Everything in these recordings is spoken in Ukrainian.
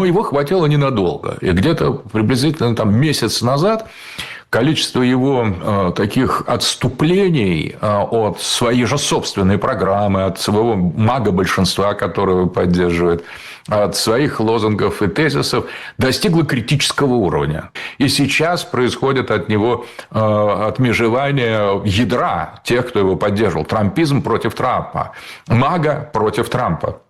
Но его хватило ненадолго. И где-то приблизительно там месяц назад количество его э, таких отступлений э, от своей же собственной программы, от своего мага большинства, которого поддерживает, от своих лозунгов и тезисов достигло критического уровня. И сейчас происходит от него э, отмежевание ядра тех, кто его поддерживал. Трампизм против Трампа. Мага против Трампа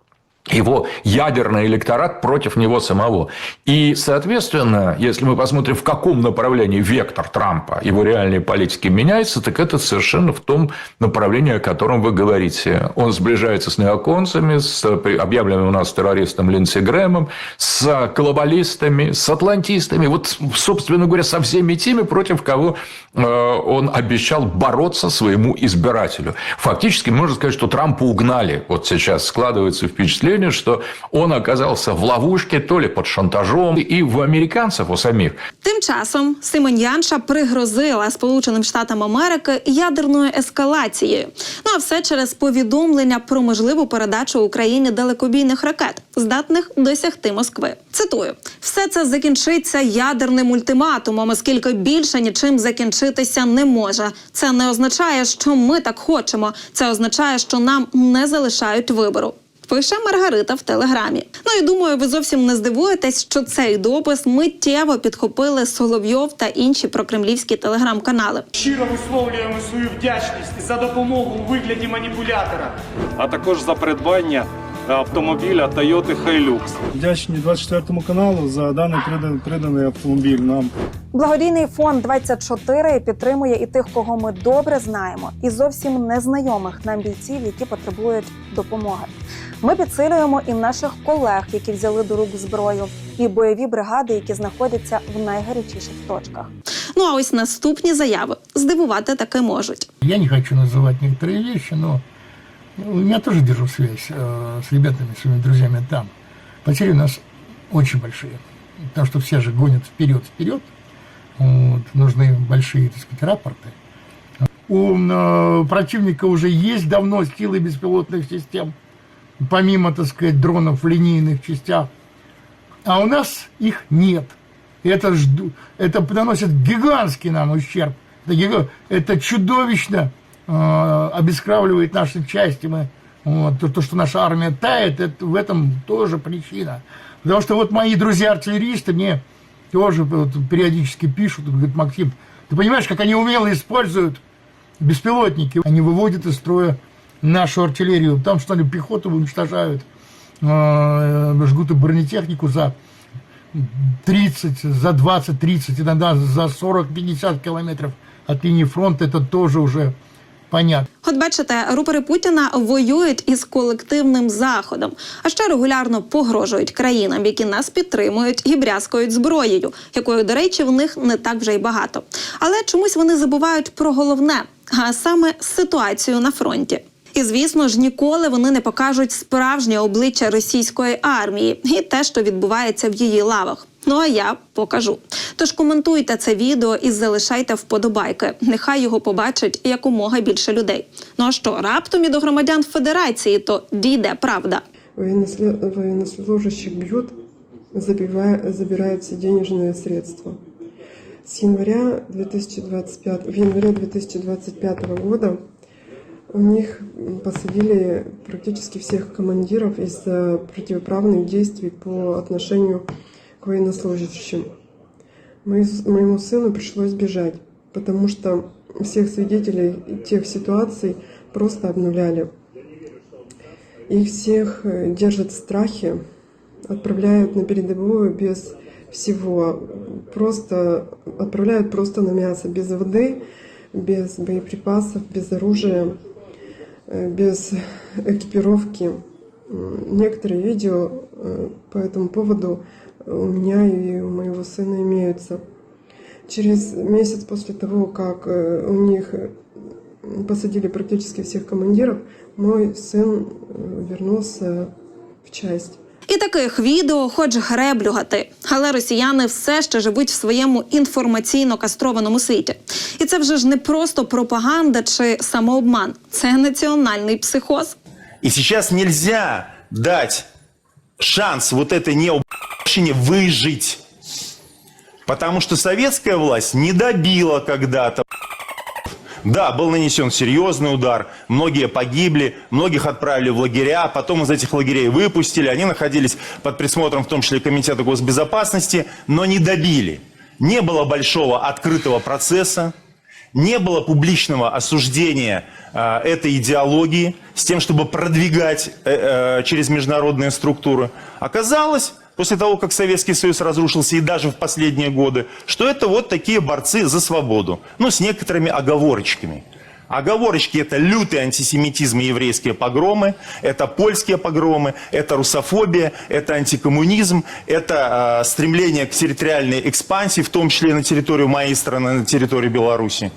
его ядерный электорат против него самого. И, соответственно, если мы посмотрим, в каком направлении вектор Трампа, его реальной политики меняется, так это совершенно в том направлении, о котором вы говорите. Он сближается с неоконцами, с объявленным у нас террористом Линдси Грэмом, с глобалистами, с атлантистами, вот, собственно говоря, со всеми теми, против кого э, он обещал бороться своему избирателю. Фактически, можно сказать, что Трампа угнали. Вот сейчас складывается впечатление, что он оказался в ловушке, то ли под шантажом, и в американцев у самих. Тим часом Симон Янша пригрозила Сполученим Штатам Америки ядерною ескалацією. Ну а все через повідомлення про можливу передачу Україні далекобійних ракет, здатних досягти Москви. Цитую: все це закінчиться ядерним ультиматумом, оскільки більше нічим закінчитися не може. Це не означає, що ми так хочемо. Це означає, що нам не залишають вибору. Пише Маргарита в телеграмі. Ну і думаю, ви зовсім не здивуєтесь, що цей допис миттєво підхопили Соловйов та інші прокремлівські телеграм-канали. Щиро висловлюємо свою вдячність за допомогу у вигляді маніпулятора. а також за придбання автомобіля Toyota Hilux. Вдячні 24 каналу за даний приданий, приданий автомобіль нам. Благодійний фонд 24 підтримує і тих, кого ми добре знаємо, і зовсім незнайомих нам бійців, які потребують допомоги. Ми підсилюємо і наших колег, які взяли до рук зброю, і бойові бригади, які знаходяться в найгарячіших точках. Ну а ось наступні заяви здивувати таки можуть. Я не хочу называть некоторые вещи, но ну, я тоже держу связь э, с ребятами, своими друзьями там. Потери у нас очень большие, потому что все же гонят вперед-вперед. Вот, нужны большие, так сказать, рапорты. У э, противника уже есть давно силы беспилотных систем, Помимо, так сказать, дронов в линейных частях. А у нас их нет. Это, это наносит гигантский нам ущерб. Это, гига- это чудовищно э, обескравливает наши части. Мы, вот, то, то, что наша армия тает, это, в этом тоже причина. Потому что вот мои друзья-артиллеристы мне тоже вот, периодически пишут, говорят, Максим, ты понимаешь, как они умело используют беспилотники. Они выводят из строя нашу артиллерию. Там что они пехоту уничтожают, э, жгут бронетехнику за 30, за 20, 30, иногда за 40-50 километров от линии фронта. Это тоже уже понятно. От бачите, рупори Путіна воюють із колективним заходом, а ще регулярно погрожують країнам, які нас підтримують і брязкають зброєю, якої, до речі, в них не так вже й багато. Але чомусь вони забувають про головне, а саме ситуацію на фронті. І звісно ж, ніколи вони не покажуть справжнє обличчя російської армії і те, що відбувається в її лавах. Ну а я покажу. Тож коментуйте це відео і залишайте вподобайки. Нехай його побачить якомога більше людей. Ну а що раптом і до громадян Федерації, то дійде правда. Военнослужащих бьют, забивая- забирают все денежные средства. С января 2025, в январе 2025 года у них посадили практически всех командиров из-за противоправных действий по отношению к военнослужащим. Моему сыну пришлось бежать, потому что всех свидетелей тех ситуаций просто обнуляли. Их всех э, держат в страхе, отправляют на передовую без всего. Просто отправляют просто на мясо, без воды, без боеприпасов, без оружия, э, без экипировки. М, Некоторые видео э, по этому поводу у меня и у моего сына имеются. Через месяц после того, как э, у них э, посадили практически всех командиров, мой сын э, вернулся в часть. І таких відео хоч греблюгати. Але росіяни все ще живуть в своєму інформаційно кастрованому світі. І це вже ж не просто пропаганда чи самообман, це національний психоз. И сейчас нельзя дать шанс вот этой не Чернобыльщине выжить. Потому что советская власть не добила когда-то. Да, был нанесен серьезный удар, многие погибли, многих отправили в лагеря, потом из этих лагерей выпустили, они находились под присмотром в том числе Комитета госбезопасности, но не добили. Не было большого открытого процесса, не было публичного осуждения э, этой идеологии с тем, чтобы продвигать э, э, через международные структуры. Оказалось, после того, как Советский Союз разрушился и даже в последние годы, что это вот такие борцы за свободу, ну, с некоторыми оговорочками. Оговорочки – это лютый антисемитизм и еврейские погромы, это польские погромы, это русофобия, это антикоммунизм, это э, стремление к территориальной экспансии, в том числе на территорию моей страны, на территорию Беларуси.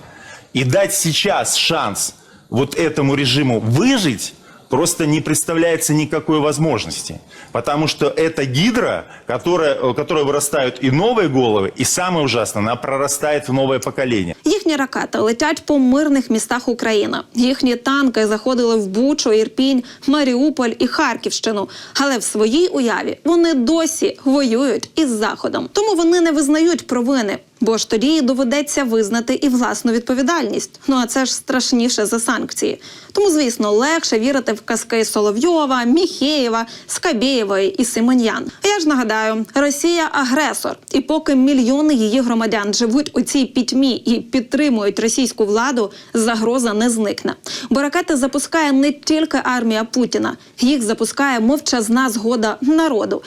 И дать сейчас шанс вот этому режиму выжить просто не представляется никакой возможности. Потому что это гидра, которая, у которой вырастают и новые головы, и самое ужасное, она прорастает в новое поколение. Їхні ракети летять по мирних містах України. Їхні танки заходили в Бучу, Ірпінь, Маріуполь і Харківщину. Але в своїй уяві вони досі воюють із заходом. Тому вони не визнають провини. Бо ж тоді доведеться визнати і власну відповідальність. Ну а це ж страшніше за санкції. Тому, звісно, легше вірити в казки Соловйова, Міхеєва, Скабєєвої і Симоньян. А я ж нагадаю, Росія агресор, і поки мільйони її громадян живуть у цій пітьмі і підтримують російську владу, загроза не зникне. Бо ракети запускає не тільки армія Путіна, їх запускає мовчазна згода народу.